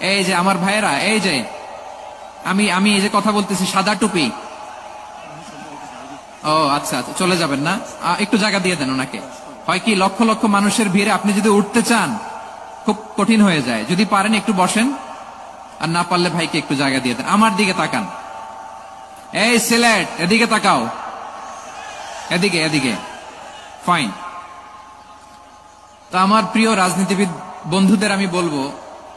এই যে আমার ভাইয়েরা এই যে আমি আমি এই যে কথা বলতেছি সাদা টুপি। ও আচ্ছা আচ্ছা, চলে যাবেন না? একটু জায়গা দিয়ে দেন ওনাকে। হয় কি লক্ষ লক্ষ মানুষের ভিড়ে আপনি যদি উঠতে চান খুব কঠিন হয়ে যায়। যদি পারেন একটু বসেন আর না পারলে ভাইকে একটু জায়গা দিয়ে দেন। আমার দিকে তাকান। এই সিলেট এদিকে তাকাও। এদিকে এদিকে। ফাইন তা আমার প্রিয় রাজনীতিবিদ বন্ধুদের আমি বলব